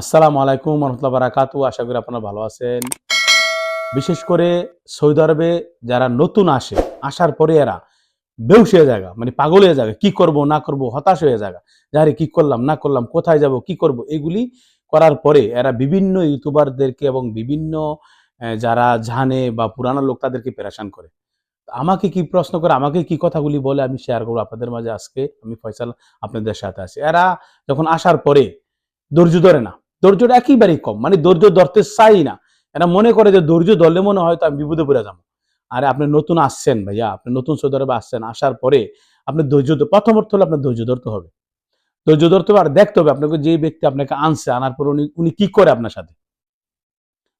আসসালামু আলাইকুম রহমতুল্লাহ বারাকাতু। আশা করি আপনারা ভালো আছেন। বিশেষ করে সৌদি আরবে যারা নতুন আসে, আসার পরে এরা বেউস জায়গা মানে পাগল হয়ে যাবে কি করব, না করব, হতাশ হয়ে জায়গা যারে কি করলাম, না করলাম, কোথায় যাব, কি করব, এগুলি করার পরে এরা বিভিন্ন ইউটিউবারদেরকে এবং বিভিন্ন যারা জানে বা পুরানো লোক তাদেরকে পেরেশান করে। আমাকে কি প্রশ্ন করে, আমাকে কি কথাগুলি বলে আমি শেয়ার করব আপনাদের মাঝে আজকে, আমি ফয়সাল আপনাদের সাথে আছি। এরা যখন আসার পরে ধৈর্য ধরে না ধৈর্যটা একেবারেই কম। মানে ধৈর্য ধরতে চাই না। এরা মনে করে যে ধৈর্য ধরলে মনে হয় তো আমি বিপদে পড়ে যাব। আরে আপনি নতুন আসছেন ভাইয়া, আপনি নতুন সৌদি আরবে আসছেন, আসার পরে আপনি ধৈর্য প্রথম অর্থ হলো আপনার ধৈর্য ধরতে হবে। ধৈর্য ধরতে হবে আর দেখতে হবে আপনাকে যে ব্যক্তি আপনাকে আনছে, আনার পর উনি উনি কি করে আপনার সাথে।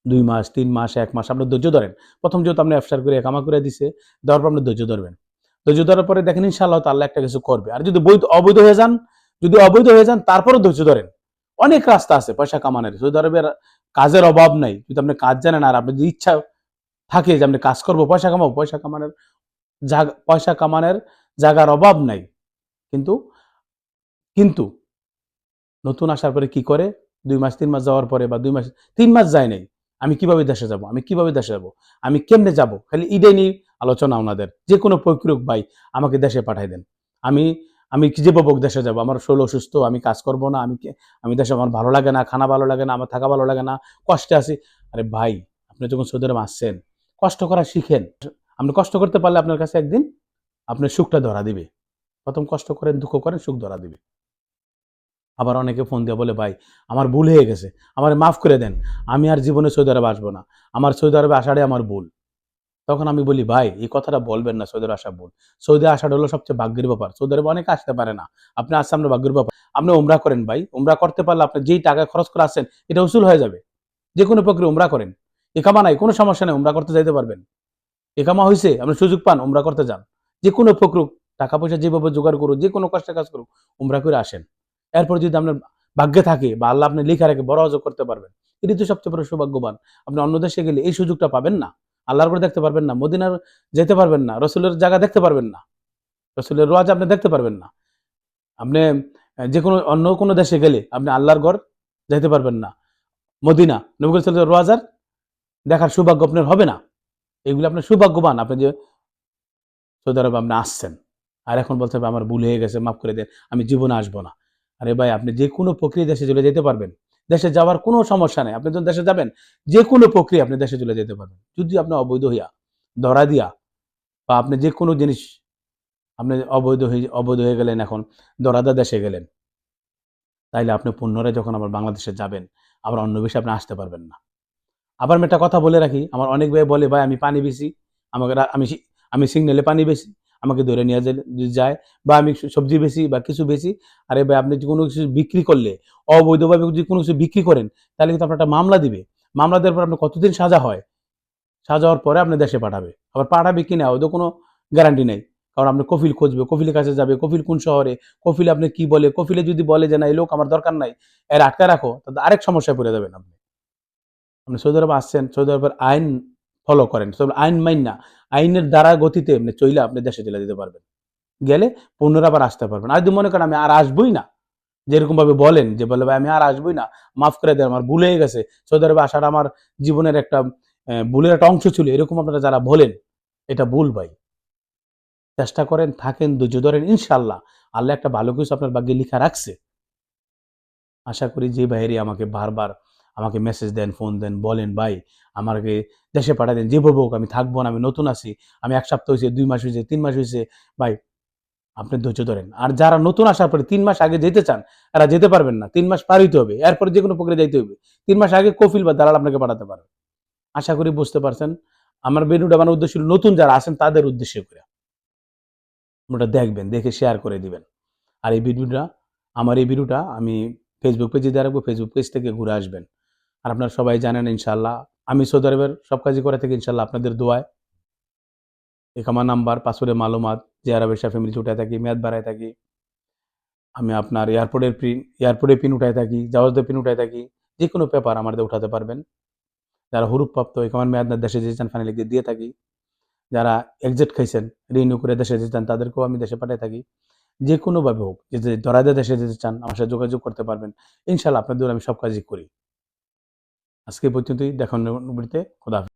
দুই মাস, তিন মাস, এক মাস আপনি ধৈর্য ধরেন। প্রথম যেহেতু আপনি ব্যবসার করে একামা করে দিছে, দেওয়ার পর আপনি ধৈর্য ধরবেন। ধৈর্য ধরার পরে দেখেন ইনশাআল্লাহ তাল্লাহ একটা কিছু করবে। আর যদি বৈধ অবৈধ হয়ে যান, যদি অবৈধ হয়ে যান, তারপরেও ধৈর্য ধরেন। অনেক রাস্তা আছে পয়সা কামানোর। সৌদি আরবের কাজের অভাব নাই, যদি আপনি কাজ জানেন আর আপনি যদি ইচ্ছা থাকে যে আপনি কাজ করব, পয়সা কামাবো, পয়সা কামানোর পয়সা কামানোর জায়গার অভাব নাই। কিন্তু কিন্তু নতুন আসার পরে কি করে? দুই মাস, তিন মাস যাওয়ার পরে বা দুই মাস, তিন মাস যায় নাই। আমি কীভাবে দেশে যাব? আমি কীভাবে দেশে যাব? আমি কেমনে যাব? খালি ইডাই নিয়ে আলোচনা ওনাদের। যে কোনো প্রক্রিয়ক ভাই আমাকে দেশে পাঠাই দেন। আমি আমি কি হোক দেশে যাব? আমার শরীর অসুস্থ, আমি কাজ করব না, আমি আমি দেশে আমার ভালো লাগে না, খানা ভালো লাগে না, আমার থাকা ভালো লাগে না, কষ্টে আছি। আরে ভাই, আপনি যখন সৌদি আরব আসছেন, কষ্ট করা শিখেন। আপনি কষ্ট করতে পারলে আপনার কাছে একদিন আপনার সুখটা ধরা দিবে। প্রথম কষ্ট করেন, দুঃখ করেন, সুখ ধরা দিবে। আবার অনেকে ফোন দিয়ে বলে, ভাই, আমার ভুল হয়ে গেছে। আমার মাফ করে দেন। আমি আর জীবনে সৌদি আরবে আসব না। আমার সৌদি আরবে আসাটাই আমার ভুল। তখন আমি বলি, ভাই, এই কথাটা বলবেন না সৌদি আসা ভুল। সৌদি আসাটা হলো সবচেয়ে ভাগ্যের ব্যাপার। সৌদি আরবে অনেকে আসতে পারে না। আপনি আসছে আপনার ভাগ্যের ব্যাপার। আপনি উমরা করেন ভাই। উমরা করতে পারলে আপনি যেই টাকা খরচ করে আসছেন, এটা উসুল হয়ে যাবে। যে কোনো প্রক্রিয়া উমরা করেন। একামা নাই, কোনো সমস্যা নেই, উমরা করতে যাইতে পারবেন। একামা হয়েছে আপনি সুযোগ পান, উমরা করতে যান। যে কোনো প্রক্রিয়া টাকা পয়সা যেভাবে জোগাড় করুক যে কোনো কষ্টের কাজ করুক উমরা করে আসেন। এরপর যদি আপনার ভাগ্যে থাকে বা আল্লাহ আপনি লেখা রেখে বড় করতে পারবেন এটি তো সবচেয়ে বড় সৌভাগ্যবান। আপনি অন্য দেশে গেলে এই সুযোগটা পাবেন না। আল্লাহর করে দেখতে পারবেন না, মদিনার যেতে পারবেন না, রসুলের জায়গা দেখতে পারবেন না, রসুলের রোয়াজ আপনি দেখতে পারবেন না। আপনি যে কোনো অন্য কোনো দেশে গেলে আপনি আল্লাহর ঘর যেতে পারবেন না। মদিনা, নবী সাল্লাল্লাহু রোয়াজার দেখার সৌভাগ্য আপনার হবে না। এগুলো আপনার সৌভাগ্যবান, আপনি যে সৌদি আপনি আসছেন, আর এখন বলতে হবে, আমার ভুল হয়ে গেছে, মাফ করে দেন, আমি জীবনে আসব না। আরে ভাই, আপনি যে কোনো প্রক্রিয়া দেশে চলে যেতে পারবেন। দেশে যাওয়ার কোনো সমস্যা নেই। আপনি যখন দেশে যাবেন যে কোনো প্রক্রিয়া আপনি দেশে চলে যেতে পারবেন। যদি আপনি অবৈধ হইয়া, ধরা দিয়া, বা আপনি যে কোনো জিনিস আপনি অবৈধ হয়ে অবৈধ হয়ে গেলেন এখন দরাদা দেশে গেলেন, তাইলে আপনি পুনরায় যখন আবার বাংলাদেশে যাবেন, আবার অন্য দেশে আপনি আসতে পারবেন না। আবার আমি একটা কথা বলে রাখি, আমার অনেক ভাই বলে, ভাই, আমি পানি বেশি, আমাকে আমি আমি সিগনালে পানি বেশি। আমাকে ধরে নিয়ে যায় বা আমি সবজি বেশি বা কিছু বেশি আরে ভাই আপনি কোনো কিছু বিক্রি করলে, অবৈধভাবে যদি কোনো কিছু বিক্রি করেন, তাহলে কিন্তু আপনার একটা মামলা দিবে। মামলা দেওয়ার পর আপনি কতদিন সাজা হয়? সাজা হওয়ার পরে আপনি দেশে পাঠাবে। আবার পাঠাবে কিনা ওদের কোনো গ্যারান্টি নেই। কারণ আপনি কফিল খুঁজবে, কফিলের কাছে যাবে, কফিল কোন শহরে, কফিল আপনি কি বলে, কফিলে যদি বলে যে না, এই লোক আমার দরকার নাই, এর আটকা রাখো, তাহলে আরেক সমস্যায় পড়ে যাবেন আপনি। আপনি সৌদি আরব আসছেন, সৌদি আরবের আইন ফলো করেন। আইন মাইন না, আইনের দ্বারা গতিতে আপনি চইলে আপনি দেশে চলে যেতে পারবেন। গেলে পুনরায় আবার আসতে পারবেন। আর যদি মনে করেন আমি আর আসবই না যেরকম ভাবে বলেন, যে বলে, ভাই, আমি আর আসবই না, মাফ করে দেন, আমার ভুল গেছে। সৌদি আরবে আসাটা আমার জীবনের একটা ভুলের একটা অংশ ছিল, এরকম আপনারা যারা বলেন, এটা ভুল ভাই। চেষ্টা করেন, থাকেন, ধৈর্য ধরেন ইনশাল্লাহ আল্লাহ একটা ভালো কিছু আপনার ভাগ্যে লিখা রাখছে। আশা করি যে বাইরে আমাকে বারবার আমাকে মেসেজ দেন ফোন দেন, বলেন, ভাই, আমাকে দেশে পাঠা দেন, যেভাবে হোক আমি থাকব না, আমি নতুন আছি, আমি এক সপ্তাহ হয়েছে দুই মাস হয়েছে তিন মাস হয়েছে ভাই, আপনি ধৈর্য ধরেন। আর যারা নতুন আসার পরে তিন মাস আগে যেতে চান, তারা যেতে পারবেন না, তিন মাস পার হইতে হবে, এরপরে যে কোনো প্রক্রিয়া যাইতে হবে। তিন মাস আগে কফিল বা দালাল আপনাকে পাঠাতে পারবে। আশা করি বুঝতে পারছেন। আমার ভিডিওটা বানানোর উদ্দেশ্য নতুন যারা আছেন, তাদের উদ্দেশ্যে করে। ওটা দেখবেন, দেখে শেয়ার করে দিবেন। আর এই ভিডিওটা আমার এই ভিডিওটা আমি ফেসবুক পেজে দিয়ে রাখব ফেসবুক পেজ থেকে ঘুরে আসবেন। আর আপনারা সবাই জানেন ইনশাল্লাহ আমি সৌদি আরবের সব কাজই করে থাকি ইনশাল্লাহ আপনাদের দোয়ায়। একামা নাম্বার পাসওয়ার্ডের মালুমাত, যে আরবের সাথে ফ্যামিলি উঠায় থাকি, মেয়াদ বাড়ায় থাকি। আমি আপনার এয়ারপোর্টের পিন এয়ারপোর্টের পিন উঠায় থাকি জাহাজদের পিন উঠায় থাকি যে কোনো পেপার আমাদের উঠাতে পারবেন। যারা হুরুপ্রাপ্ত একামার মেয়াদ না দেশে যেতে চান ফাইনালি দিয়ে থাকি। যারা এক্সিট খাইছেন রিনিউ করে দেশে যেতে চান তাদেরকেও আমি দেশে পাঠিয়ে থাকি। যে কোনোভাবে হোক যদি দরাদে দেশে যেতে চান আমার সাথে যোগাযোগ করতে পারবেন। ইনশাল্লাহ আপনাদের আমি সব কাজই করি। আজকে পর্যন্তই দেখানোর খোদা।